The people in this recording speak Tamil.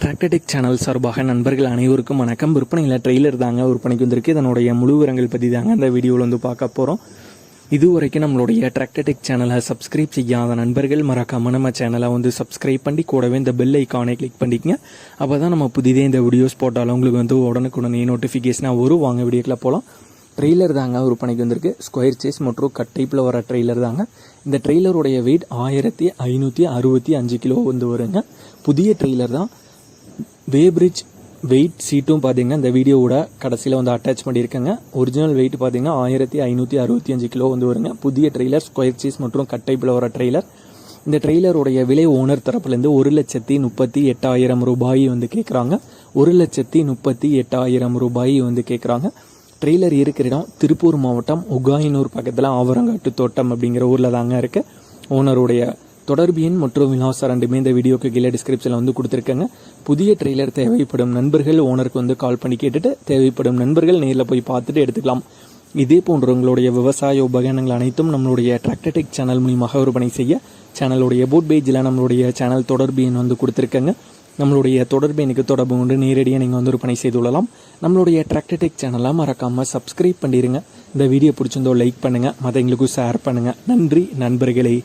டிராக்டடிக் சேனல் சார்பாக நண்பர்கள் அனைவருக்கும் வணக்கம். விற்பனையில் ட்ரெய்லர் தாங்க விற்பனைக்கு வந்திருக்கு. இதனுடைய முழு விவரங்கள் பற்றி தாங்க அந்த வீடியோவில் வந்து பார்க்க போகிறோம் இதுவரைக்கும் நம்மளுடைய டிராக்டடிக் சேனலை சப்ஸ்கிரைப் செய்யாத நண்பர்கள் மறக்காம நம்ம சேனலை வந்து சப்ஸ்கிரைப் பண்ணி கூடவே இந்த பெல் ஐக்கானை கிளிக் பண்ணிக்கங்க. அப்போ தான் நம்ம புதிதே இந்த வீடியோஸ் போட்டாலும் உங்களுக்கு வந்து உடனுக்குடனே நோட்டிஃபிகேஷனாக வரும். வாங்க வீடியோக்கில் போகலாம் ட்ரெய்லர் தாங்க விற்பனைக்கு வந்திருக்கு. ஸ்கொயர் சேஸ் மற்றும் கட் டைப்பில் வர ட்ரெய்லர் தாங்க. இந்த ட்ரெய்லருடைய வெயிட் ஆயிரத்தி ஐநூற்றி அறுபத்தி அஞ்சு கிலோ வந்து வருங்க. புதிய ட்ரெய்லர் தான். வேப்ரிட்ஜ் வெயிட் சீட்டும் பார்த்தீங்கன்னா இந்த வீடியோவோட கடைசியில் வந்து அட்டாச் பண்ணியிருக்கேங்க. ஒரிஜினல் வெயிட் பார்த்தீங்கன்னா ஆயிரத்தி ஐநூற்றி அறுபத்தி அஞ்சு கிலோ வந்து வருங்க. புதிய ட்ரெய்லர் ஸ்கொயர் சீஸ் மற்றும் கட்டைப்பில் வர ட்ரெய்லர் இந்த ட்ரெய்லருடைய விலை ஓனர் தரப்புலேருந்து ஒரு லட்சத்தி முப்பத்தி எட்டாயிரம் ரூபாய் வந்து கேட்குறாங்க ஒரு லட்சத்தி முப்பத்தி எட்டாயிரம் ரூபாய் வந்து கேட்குறாங்க ட்ரெய்லர் இருக்கிற இடம் திருப்பூர் மாவட்டம் உகாயினூர் பக்கத்தில் ஆவரங்காட்டு தோட்டம் அப்படிங்கிற ஊரில் தாங்க இருக்குது ஓனருடைய தொடர்பு எண் மற்றும் விலாசம் ரெண்டுமே இந்த வீடியோக்கு கீழே டிஸ்கிரிப்ஷனில் வந்து கொடுத்துருக்கேங்க. புதிய ட்ரெய்லர் தேவைப்படும் நண்பர்கள் ஓனருக்கு வந்து கால் பண்ணி கேட்டுட்டு தேவைப்படும் நண்பர்கள் நேரில் போய் பார்த்துட்டு எடுத்துக்கலாம். இதே போன்ற உங்களுடைய விவசாய உபகரணங்கள் அனைத்தும் நம்மளுடைய டிராக்டடிக் சேனல் மூலியமாக விற்பனை செய்ய சேனலுடைய போட் பேஜில் நம்மளுடைய சேனல் தொடர்பு எண் வந்து கொடுத்துருக்கேங்க. நம்மளுடைய தொடர்பு எனக்கு தொடர்பு கொண்டு நேரடியாக நீங்கள் வந்து விற்பனை செய்து கொள்ளலாம். நம்மளுடைய டிராக்டடிக் சேனலை மறக்காமல் சப்ஸ்கிரைப் பண்ணிடுங்க இந்த வீடியோ பிடிச்சிருந்தோ லைக் பண்ணுங்கள் மற்றவங்களுக்கும் ஷேர் பண்ணுங்கள் நன்றி நண்பர்களே.